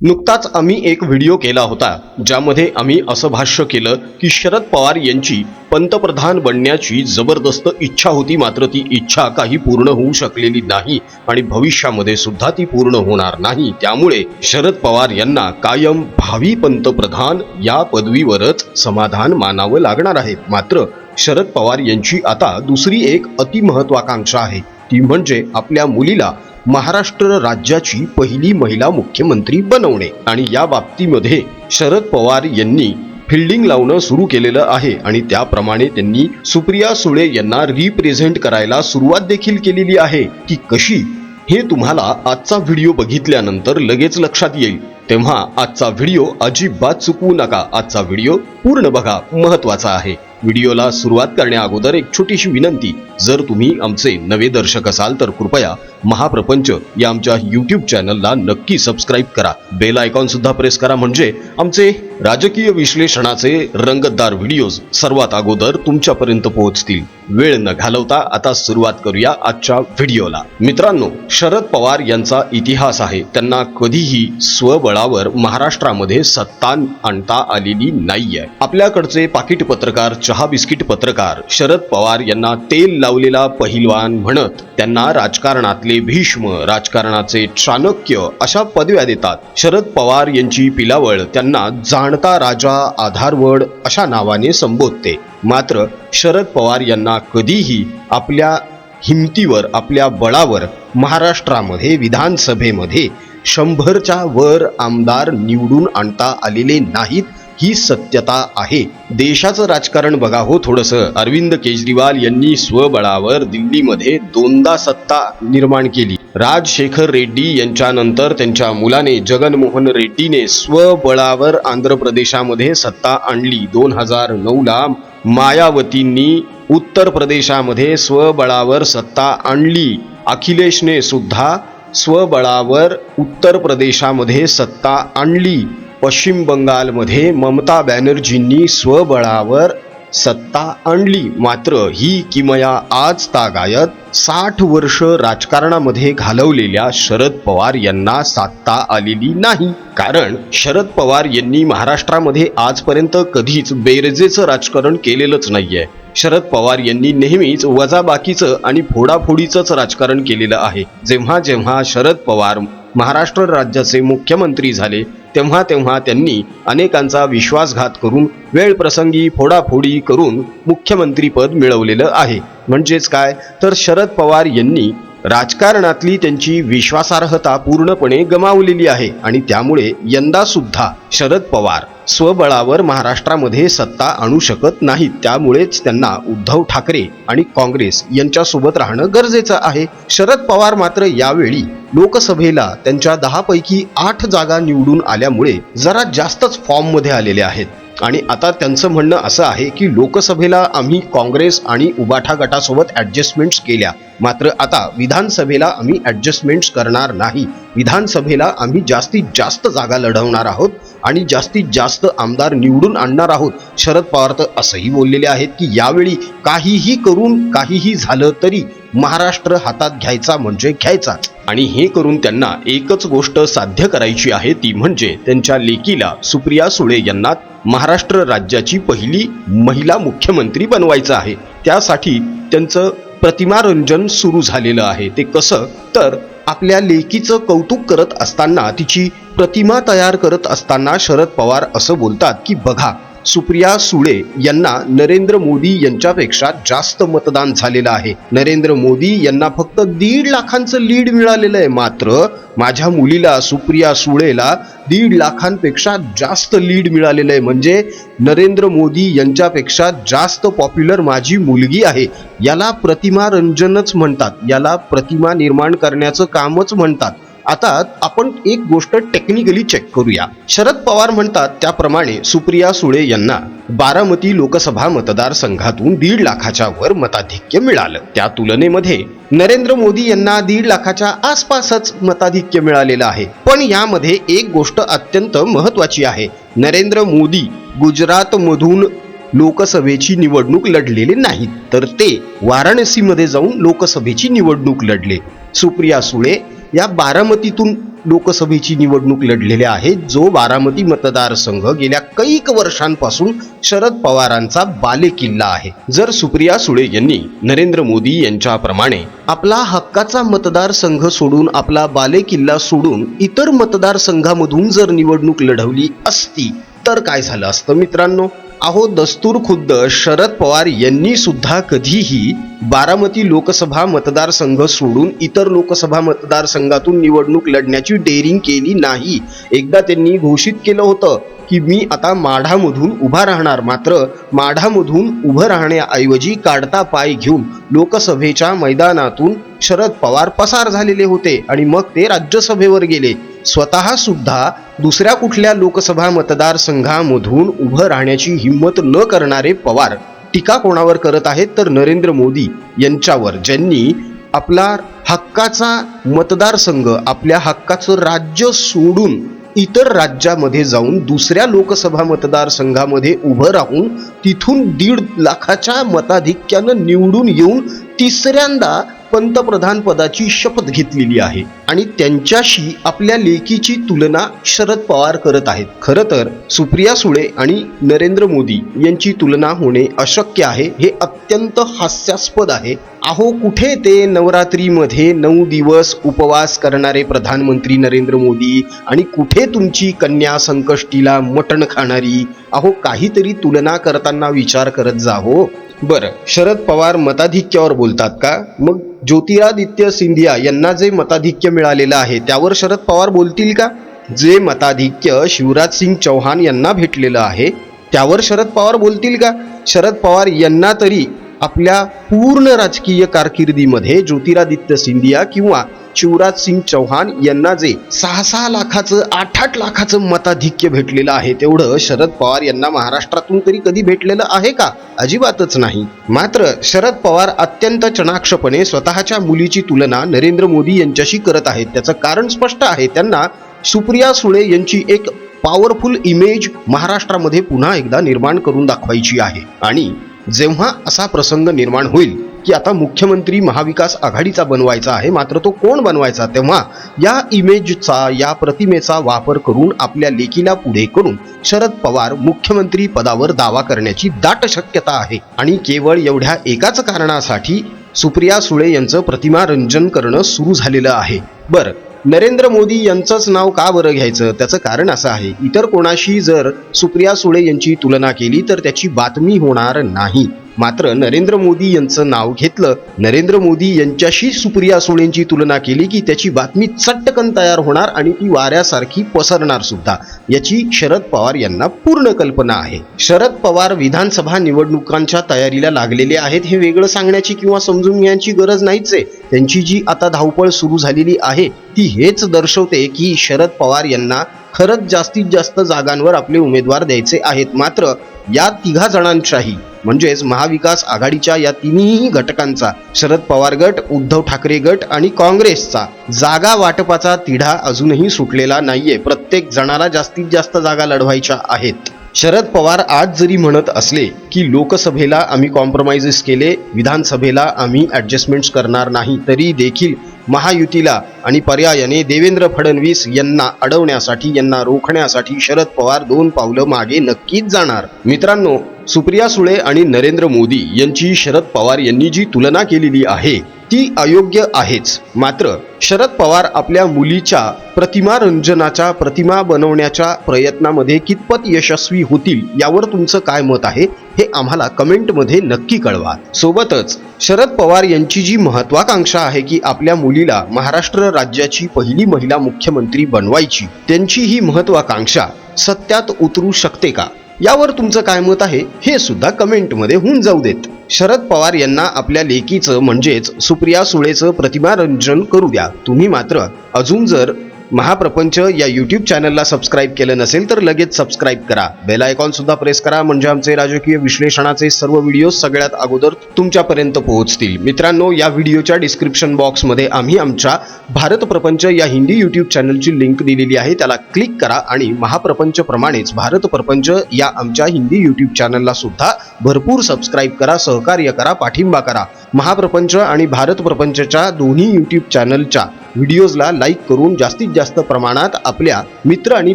नुकताच आम्ही एक व्हिडिओ केला होता ज्यामध्ये आम्ही असं भाष्य केलं की शरद पवार यांची पंतप्रधान बनण्याची जबरदस्त इच्छा होती मात्र ती इच्छा काही पूर्ण होऊ शकलेली नाही आणि भविष्यामध्ये सुद्धा ती पूर्ण होणार नाही. त्यामुळे शरद पवार यांना कायम भावी पंतप्रधान या पदवीवरच समाधान मानावं लागणार आहे. मात्र शरद पवार यांची आता दुसरी एक अतिमहत्वाकांक्षा आहे. ती म्हणजे आपल्या मुलीला महाराष्ट्र राज्याची पहिली महिला मुख्यमंत्री बनवणे आणि या बाबतीमध्ये शरद पवार यांनी फिल्डिंग लावणं सुरू केलेलं आहे आणि त्याप्रमाणे त्यांनी सुप्रिया सुळे यांना रिप्रेझेंट करायला सुरुवात देखील केलेली आहे. की कशी? हे तुम्हाला आजचा व्हिडिओ बघितल्यानंतर लगेच लक्षात येईल. तेव्हा आजचा व्हिडिओ अजिबात चुकवू नका. आजचा व्हिडिओ पूर्ण बघा. महत्त्वाचा आहे. व्हिडिओला सुरुवात करण्या अगोदर एक छोटीशी विनंती. जर तुम्ही आमचे नवे दर्शक असाल तर कृपया महाप्रपंच या आमच्या यूट्यूब चॅनलला नक्की सबस्क्राईब करा. बेल आयकॉन सुद्धा प्रेस करा म्हणजे आमचे राजकीय विश्लेषणाचे रंगतदार व्हिडिओज सर्वात अगोदर तुमच्यापर्यंत पोहोचतील. वेळ न घालवता आता सुरुवात करूया आजच्या व्हिडिओला मित्रांनो शरद पवार यांचा इतिहास आहे. त्यांना कधीही स्वबळावर महाराष्ट्रामध्ये सत्ता आणता आलेली नाहीये. आपल्याकडचे पाकिट पत्रकार चहा बिस्किट पत्रकार शरद पवार यांना तेल लावलेला पहिलवान म्हणत त्यांना राजकारणात राजकारणातले भीष्म राजकारणाचे चाणक्य अशा पदव्या देतात. शरद पवार यांची पिलावळ त्यांना जाणता राजा आधारवड अशा नावाने संबोधते. मात्र शरद पवार यांना कधीही आपल्या हिमतीवर आपल्या बळावर महाराष्ट्रामध्ये विधानसभेमध्ये शंभरच्या वर आमदार निवडून आणता आलेले नाहीत. ही सत्यता आहे. देशाचं राजकारण बघा हो थोडंसं. अरविंद केजरीवाल यांनी स्वबळावर दिल्लीमध्ये दोनदा सत्ता निर्माण केली. राजशेखर रेड्डी यांच्यानंतर त्यांच्या मुलाने जगनमोहन रेड्डीने स्वबळावर आंध्र प्रदेशामध्ये सत्ता आणली. दोन हजार नऊला मायावतींनी उत्तर प्रदेशामध्ये स्वबळावर सत्ता आणली. अखिलेशने सुद्धा स्वबळावर उत्तर प्रदेशामध्ये सत्ता आणली. पश्चिम बंगालमध्ये ममता बॅनर्जींनी स्वबळावर सत्ता आणली. मात्र ही किमया आज तागायत साठ वर्ष राजकारणामध्ये घालवलेल्या शरद पवार यांना साधता आलेली नाही. कारण शरद पवार यांनी महाराष्ट्रामध्ये आजपर्यंत कधीच बेरजेचं राजकारण केलेलंच नाहीये. शरद पवार यांनी नेहमीच वजाबाकीचं आणि फोडाफोडीचंच राजकारण केलेलं आहे. जेव्हा जेव्हा शरद पवार महाराष्ट्र राज्याचे मुख्यमंत्री झाले तेव्हा तेव्हा त्यांनी अनेकांचा विश्वासघात करून वेळप्रसंगी फोडाफोडी करून मुख्यमंत्रीपद मिळवलेलं आहे. म्हणजेच काय? तर शरद पवार यांनी राजकारणातली त्यांची विश्वासार्हता पूर्णपणे गमावलेली आहे आणि त्यामुळे यंदा सुद्धा शरद पवार स्वबळावर महाराष्ट्रामध्ये सत्ता आणू शकत नाहीत. त्यामुळेच त्यांना उद्धव ठाकरे आणि काँग्रेस यांच्यासोबत राहणं गरजेचं आहे. शरद पवार मात्र यावेळी लोकसभेला त्यांच्या दहा पैकी आठ जागा निवडून आल्यामुळे जरा जास्तच फॉर्ममध्ये आलेले आहेत. आणि आता त्यांचं म्हणणं असं आहे की लोकसभेला आम्ही काँग्रेस आणि उबाठा गटासोबत ॲडजस्टमेंट्स केल्या. मात्र आता विधानसभेला आम्ही ॲडजस्टमेंट्स करणार नाही. विधानसभेला आम्ही जास्तीत जास्त जागा लढवणार आहोत आणि जास्तीत जास्त आमदार निवडून आणणार आहोत. शरद पवार तर असंही बोललेले आहेत की यावेळी काहीही करून काहीही झालं तरी महाराष्ट्र हातात घ्यायचा म्हणजे घ्यायचाच आणि हे करून त्यांना एकच गोष्ट साध्य करायची आहे ती म्हणजे त्यांच्या लेकीला सुप्रिया सुळे यांना महाराष्ट्र राज्याची पहिली महिला मुख्यमंत्री बनवायचं आहे. त्यासाठी त्यांचं प्रतिमारंजन सुरू झालेलं आहे. ते कसं? तर आपल्या लेकीचं कौतुक करत असताना तिची प्रतिमा तयार करत असताना शरद पवार असं बोलतात की बघा सुप्रिया सुळे यांना नरेंद्र मोदी यांच्यापेक्षा जास्त मतदान झालेलं आहे. नरेंद्र मोदी यांना फक्त दीड लाखांचं लीड मिळालेलं आहे मात्र माझ्या मुलीला सुप्रिया सुळेला दीड लाखांपेक्षा जास्त लीड मिळालेलं आहे. म्हणजे नरेंद्र मोदी यांच्यापेक्षा जास्त पॉप्युलर माझी मुलगी आहे. याला प्रतिमा रंजनच म्हणतात. याला प्रतिमा निर्माण करण्याचं कामच म्हणतात. आता आपण एक गोष्ट टेक्निकली चेक करूया. शरद पवार म्हणतात त्याप्रमाणे सुप्रिया सुळे यांना बारामती लोकसभा मतदारसंघातून दीड लाखाच्या वर मताधिक्य मिळालं. त्या तुलनेमध्ये नरेंद्र मोदी यांना दीड लाखाच्या आसपासच मताधिक्य मिळालेलं आहे. पण यामध्ये एक गोष्ट अत्यंत महत्वाची आहे. नरेंद्र मोदी गुजरातमधून लोकसभेची निवडणूक लढलेले नाहीत. तर ते वाराणसीमध्ये जाऊन लोकसभेची निवडणूक लढले. सुप्रिया सुळे या बारामतीतून लोकसभेची निवडणूक लढलेल्या आहेत जो बारामती मतदारसंघ गेल्या कैक वर्षांपासून शरद पवारांचा बालेकिल्ला आहे. जर सुप्रिया सुळे यांनी नरेंद्र मोदी यांच्याप्रमाणे आपला हक्काचा मतदारसंघ सोडून आपला बालेकिल्ला सोडून इतर मतदारसंघामधून जर निवडणूक लढवली असती तर काय झालं असतं मित्रांनो? अहो दस्तूर खुद्द शरद पवार यांनी सुद्धा कधीही बारामती लोकसभा मतदारसंघ सोडून इतर लोकसभा मतदारसंघातून निवडणूक लढण्याची डेअरिंग केली नाही. एकदा त्यांनी घोषित केलं होतं की मी आता माढामधून उभा राहणार. मात्र माढामधून उभं राहण्याऐवजी काढता पाय घेऊन लोकसभेच्या मैदानातून शरद पवार पसार झालेले होते आणि मग ते राज्यसभेवर गेले. स्वतः सुद्धा दुसऱ्या कुठल्या लोकसभा मतदारसंघामधून उभं राहण्याची हिंमत न करणारे पवार टीका कोणावर करत आहेत तर नरेंद्र मोदी यांच्यावर ज्यांनी आपला हक्काचा मतदारसंघ आपल्या हक्काचं राज्य सोडून इतर राज्यामध्ये जाऊन दुसऱ्या लोकसभा मतदारसंघामध्ये उभं राहून तिथून दीड लाखाच्या मताधिक्यानं निवडून येऊन तिसऱ्यांदा पंतप्रधान पदाची शपथ घेतलेली आहे आणि त्यांच्याशी आपल्या लेकीची तुलना शरद पवार करत आहेत. खरं तर सुप्रिया सुळे आणि नरेंद्र मोदी यांची तुलना होणे अशक्य आहे हे अत्यंत हास्यास्पद आहे. अहो कुठे ते नवरात्रीमध्ये नऊ दिवस उपवास करणारे प्रधानमंत्री नरेंद्र मोदी आणि कुठे तुमची कन्या संकष्टीला मटण खाणारी? अहो काहीतरी तुलना करताना विचार करत जा हो. बरं शरद पवार मताधिक्यावर बोलतात का? मग ज्योतिरादित्य सिंधिया यांना जे मताधिक्य मिळालेलं आहे त्यावर शरद पवार बोलतील का? जे मताधिक्य शिवराज सिंग चौहान यांना भेटलेलं आहे त्यावर शरद पवार बोलतील का? शरद पवार यांना तरी आपल्या पूर्ण राजकीय कारकिर्दीमध्ये ज्योतिरादित्य सिंधिया किंवा शिवराज सिंग चौहान यांना जे सहा सहा लाखाचं आठ आठ लाखाचं मताधिक्य भेटलेलं आहे तेवढं शरद पवार यांना महाराष्ट्रातून तरी कधी भेटलेलं आहे का? अजिबातच नाही. मात्र शरद पवार अत्यंत चणाक्षपणे स्वतःच्या मुलीची तुलना नरेंद्र मोदी यांच्याशी करत आहेत. त्याचं कारण स्पष्ट आहे त्यांना सुप्रिया सुळे यांची एक पॉवरफुल इमेज महाराष्ट्रामध्ये पुन्हा एकदा निर्माण करून दाखवायची आहे. आणि जेव्हा असा प्रसंग निर्माण होईल की आता मुख्यमंत्री महाविकास आघाडीचा बनवायचा आहे मात्र तो कोण बनवायचा? तेव्हा या इमेजचा या प्रतिमेचा वापर करून आपल्या लेखीला पुढे करून शरद पवार मुख्यमंत्री पदावर दावा करण्याची दाट शक्यता आहे. आणि केवळ एवढ्या एकाच कारणासाठी सुप्रिया सुळे यांचं प्रतिमा रंजन करणं सुरू झालेलं आहे. बरं नरेंद्र मोदी यांचंच नाव का बरं घ्यायचं? त्याचं कारण असं आहे इतर कोणाशी जर सुप्रिया सुळे यांची तुलना केली तर त्याची बातमी होणार नाही. मात्र नरेंद्र मोदी यांचं नाव घेतलं. नरेंद्र मोदी यांच्याशी सुप्रिया सुळेंची तुलना केली की त्याची बातमी चटकन तयार होणार आणि ती वाऱ्यासारखी पसरणार सुद्धा. याची शरद पवार यांना पूर्ण कल्पना आहे. शरद पवार विधानसभा निवडणुकांच्या तयारीला लागलेले आहेत हे वेगळं सांगण्याची किंवा समजून घेण्याची गरज नाहीच आहे. त्यांची जी आता धावपळ सुरू झालेली आहे ती हेच दर्शवते की शरद पवार यांना खरंच जास्तीत जास्त जागांवर आपले उमेदवार द्यायचे आहेत. मात्र या तिघा जणांच्याही म्हणजेच महाविकास आघाडीच्या या तिन्ही घटकांचा शरद पवार गट उद्धव ठाकरे गट आणि काँग्रेसचा जागा वाटपाचा तिढा अजूनही सुटलेला नाहीये. प्रत्येक जणाला जास्तीत जास्त जागा लढवायच्या आहेत. शरद पवार आज जरी म्हणत असले की लोकसभेला आम्ही कॉम्प्रोमाइजेस केले विधानसभेला आम्ही ॲडजस्टमेंट्स करणार नाही तरी देखील महायुतीला आणि पर्यायाने देवेंद्र फडणवीस यांना अडवण्यासाठी यांना रोखण्यासाठी शरद पवार दोन पावलं मागे नक्कीच जाणार. मित्रांनो सुप्रिया सुळे आणि नरेंद्र मोदी यांची शरद पवार यांनी जी तुलना केलेली आहे ती अयोग्य आहेच. मात्र शरद पवार आपल्या मुलीच्या प्रतिमा रंजनाच्या प्रतिमा बनवण्याच्या प्रयत्नामध्ये कितपत यशस्वी होतील यावर तुमचं काय मत आहे हे आम्हाला कमेंटमध्ये नक्की कळवा. सोबतच शरद पवार यांची जी महत्वाकांक्षा आहे की आपल्या मुलीला महाराष्ट्र राज्याची पहिली महिला मुख्यमंत्री बनवायची त्यांची ही महत्वाकांक्षा सत्यात उतरू शकते का? यावर तुमचं काय मत आहे हे सुद्धा कमेंटमध्ये होऊन जाऊ देत. शरद पवार यांना आपल्या लेकीचं म्हणजेच सुप्रिया सुळेचं प्रतिमारंजन करू द्या. तुम्ही मात्र अजून जर महाप्रपंच या यूट्यूब चॅनलला सबस्क्राईब केलं नसेल तर लगेच सबस्क्राईब करा. बेल आयकॉन सुद्धा प्रेस करा. म्हणजे आमचे राजकीय विश्लेषणाचे सर्व व्हिडिओ सगळ्यात अगोदर तुमच्यापर्यंत पोहोचतील. मित्रांनो या व्हिडिओच्या डिस्क्रिप्शन बॉक्समध्ये आम्ही आमच्या भारत प्रपंच या हिंदी यूट्यूब चॅनलची लिंक दिलेली आहे. त्याला क्लिक करा आणि महाप्रपंच प्रमाणेच भारत प्रपंच या आमच्या हिंदी यूट्यूब चॅनलला सुद्धा भरपूर सबस्क्राईब करा सहकार्य करा पाठिंबा करा. महाप्रपंच आणि भारत प्रपंचच्या दोन्ही यूट्यूब चॅनलच्या व्हिडिओजला लाईक करून जास्तीत जास्त प्रमाणात आपल्या मित्र आणि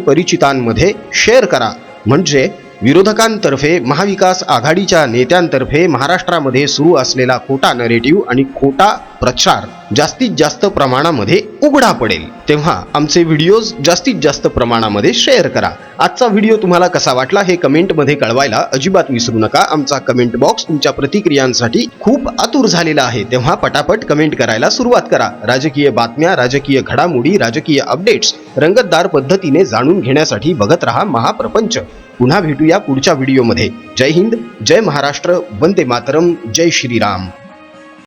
परिचितांमध्ये शेअर करा. म्हणजे विरोधकांतर्फे महाविकास आघाडीच्या नेत्यांतर्फे महाराष्ट्रामध्ये सुरू असलेला खोटा नरेटिव्ह आणि खोटा प्रचार जास्तीत जास्त प्रमाणामध्ये उघडा पडेल. तेव्हा आमचे व्हिडिओज जास्तीत जास्त प्रमाणामध्ये शेअर करा. आजचा व्हिडिओ तुम्हाला कसा वाटला हे कमेंटमध्ये कळवायला अजिबात विसरू नका. आमचा कमेंट बॉक्स तुमच्या प्रतिक्रियांसाठी खूप आतुर झालेला आहे. तेव्हा पटापट कमेंट करायला सुरुवात करा. राजकीय बातम्या राजकीय घडामोडी राजकीय अपडेट्स रंगतदार पद्धतीने जाणून घेण्यासाठी बघत रहा महाप्रपंच. पुन्हा भेटूया पुढच्या व्हिडिओमध्ये जय हिंद जय महाराष्ट्र वंदे मातरम जय श्रीराम.